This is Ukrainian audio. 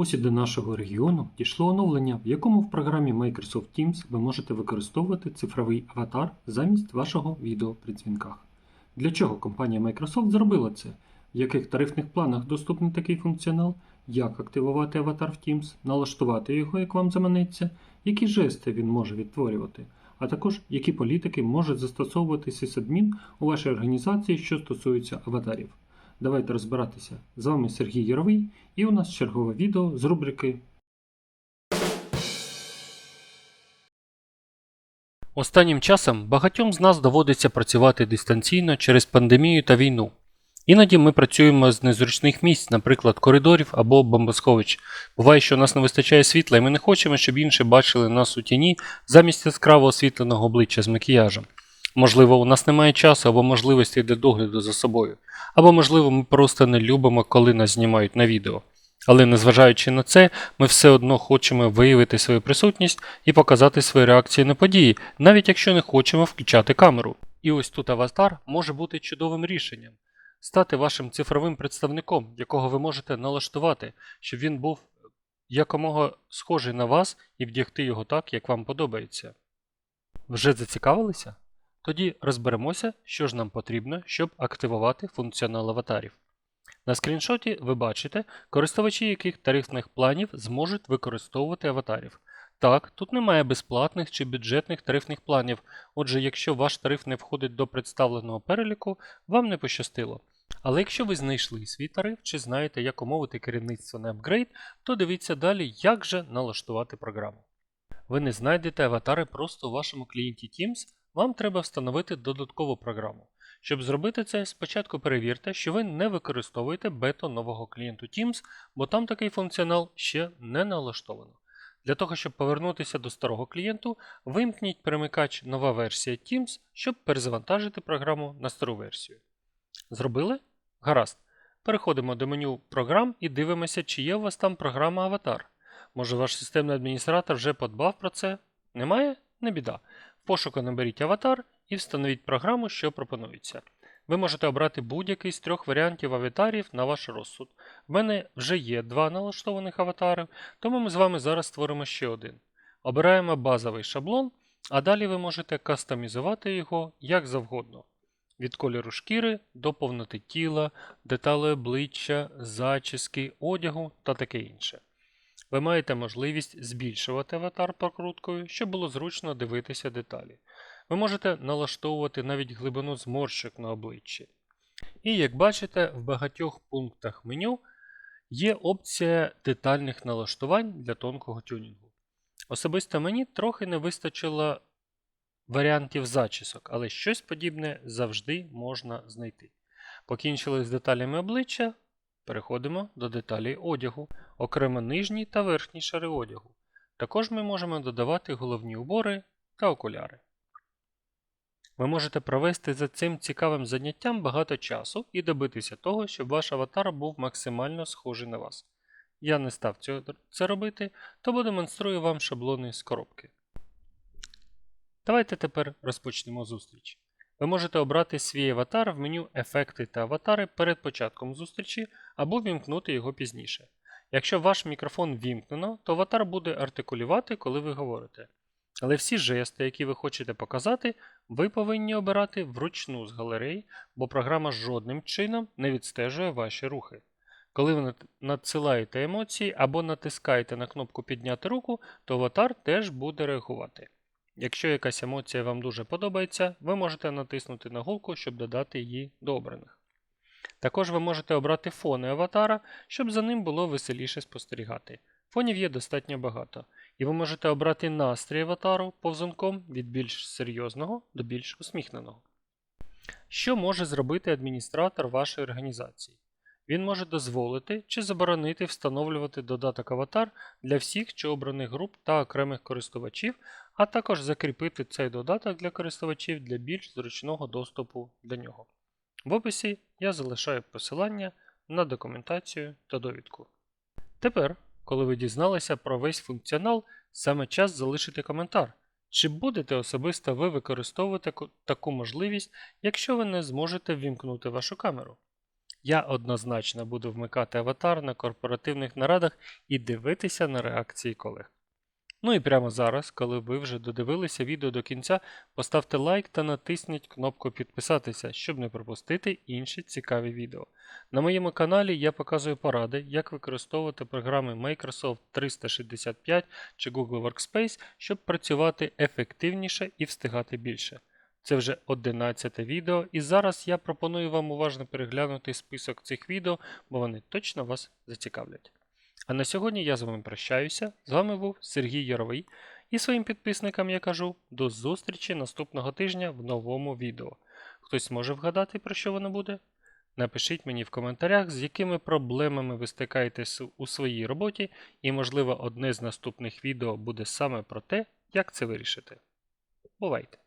Ось і до нашого регіону дійшло оновлення, в якому в програмі Microsoft Teams ви можете використовувати цифровий аватар замість вашого відео при дзвінках. Для чого компанія Microsoft зробила це? В яких тарифних планах доступний такий функціонал? Як активувати аватар в Teams, налаштувати його, як вам заманеться, які жести він може відтворювати, а також які політики може застосовувати сисадмін у вашій організації, що стосуються аватарів. Давайте розбиратися. З вами Сергій Яровий, і у нас чергове відео з рубрики Останнім часом багатьом з нас доводиться працювати дистанційно через пандемію та війну. Іноді ми працюємо з незручних місць, наприклад, коридорів або бомбосховищ. Буває, що у нас не вистачає світла, і ми не хочемо, щоб інші бачили нас у тіні замість яскраво освітленого обличчя з макіяжем. Можливо, у нас немає часу або можливості для догляду за собою, або, можливо, ми просто не любимо, коли нас знімають на відео. Але незважаючи на це, ми все одно хочемо виявити свою присутність і показати свої реакції на події, навіть якщо не хочемо включати камеру. І ось тут аватар може бути чудовим рішенням стати вашим цифровим представником, якого ви можете налаштувати, щоб він був якомога схожий на вас і вдягти його так, як вам подобається. Вже зацікавилися? Тоді розберемося, що ж нам потрібно, щоб активувати функціонал аватарів. На скріншоті ви бачите, користувачі яких тарифних планів зможуть використовувати аватарів. Так, тут немає безплатних чи бюджетних тарифних планів, отже, якщо ваш тариф не входить до представленого переліку, вам не пощастило. Але якщо ви знайшли свій тариф чи знаєте, як умовити керівництво на апгрейд, то дивіться далі, як же налаштувати програму. Ви не знайдете аватари просто у вашому клієнті Teams, вам треба встановити додаткову програму. Щоб зробити це, спочатку перевірте, що ви не використовуєте бета нового клієнту Teams, бо там такий функціонал ще не налаштовано. Для того, щоб повернутися до старого клієнту, вимкніть перемикач нова версія Teams, щоб перезавантажити програму на стару версію. Зробили? Гаразд. Переходимо до меню програм і дивимося, чи є у вас там програма Аватар. Може ваш системний адміністратор вже подбав про це? Немає? Не біда. Пошуку наберіть аватар і встановіть програму, що пропонується. Ви можете обрати будь-який з трьох варіантів аватарів на ваш розсуд. В мене вже є два налаштованих аватари, тому ми з вами зараз створимо ще один. Обираємо базовий шаблон, а далі ви можете кастомізувати його як завгодно. Від кольору шкіри до повноти тіла, деталей обличчя, зачіски, одягу та таке інше. Ви маєте можливість збільшувати аватар прокруткою, щоб було зручно дивитися деталі. Ви можете налаштовувати навіть глибину зморщок на обличчі. І як бачите, в багатьох пунктах меню є опція детальних налаштувань для тонкого тюнінгу. Особисто мені трохи не вистачило варіантів зачісок, але щось подібне завжди можна знайти. Покінчили з деталями обличчя, переходимо до деталей одягу, окремо нижній та верхній шари одягу. Також ми можемо додавати головні убори та окуляри. Ви можете провести за цим цікавим заняттям багато часу і добитися того, щоб ваш аватар був максимально схожий на вас. Я не став це робити, тому демонструю вам шаблони з коробки. Давайте тепер розпочнемо зустріч. Ви можете обрати свій аватар в меню Ефекти та аватари перед початком зустрічі або вімкнути його пізніше. Якщо ваш мікрофон вімкнено, то аватар буде артикулювати, коли ви говорите. Але всі жести, які ви хочете показати, ви повинні обирати вручну з галереї, бо програма жодним чином не відстежує ваші рухи. Коли ви надсилаєте емоції або натискаєте на кнопку Підняти руку, то аватар теж буде реагувати. Якщо якась емоція вам дуже подобається, ви можете натиснути на гулку, щоб додати її до обраних. Також ви можете обрати фони аватара, щоб за ним було веселіше спостерігати. Фонів є достатньо багато, і ви можете обрати настрій аватару повзунком від більш серйозного до більш усміхненого. Що може зробити адміністратор вашої організації? Він може дозволити чи заборонити встановлювати додаток аватар для всіх чи обраних груп та окремих користувачів, а також закріпити цей додаток для користувачів для більш зручного доступу до нього. В описі я залишаю посилання на документацію та довідку. Тепер, коли ви дізналися про весь функціонал, саме час залишити коментар. Чи будете особисто ви використовувати таку можливість, якщо ви не зможете ввімкнути вашу камеру? Я однозначно буду вмикати аватар на корпоративних нарадах і дивитися на реакції колег. Ну і прямо зараз, коли ви вже додивилися відео до кінця, поставте лайк та натисніть кнопку підписатися, щоб не пропустити інші цікаві відео. На моєму каналі я показую поради, як використовувати програми Microsoft 365 чи Google Workspace, щоб працювати ефективніше і встигати більше. Це вже 11 відео, і зараз я пропоную вам уважно переглянути список цих відео, бо вони точно вас зацікавлять. А на сьогодні я з вами прощаюся. З вами був Сергій Яровий. І своїм підписникам я кажу до зустрічі наступного тижня в новому відео. Хтось може вгадати, про що воно буде? Напишіть мені в коментарях, з якими проблемами ви стикаєтесь у своїй роботі, і, можливо, одне з наступних відео буде саме про те, як це вирішити. Бувайте!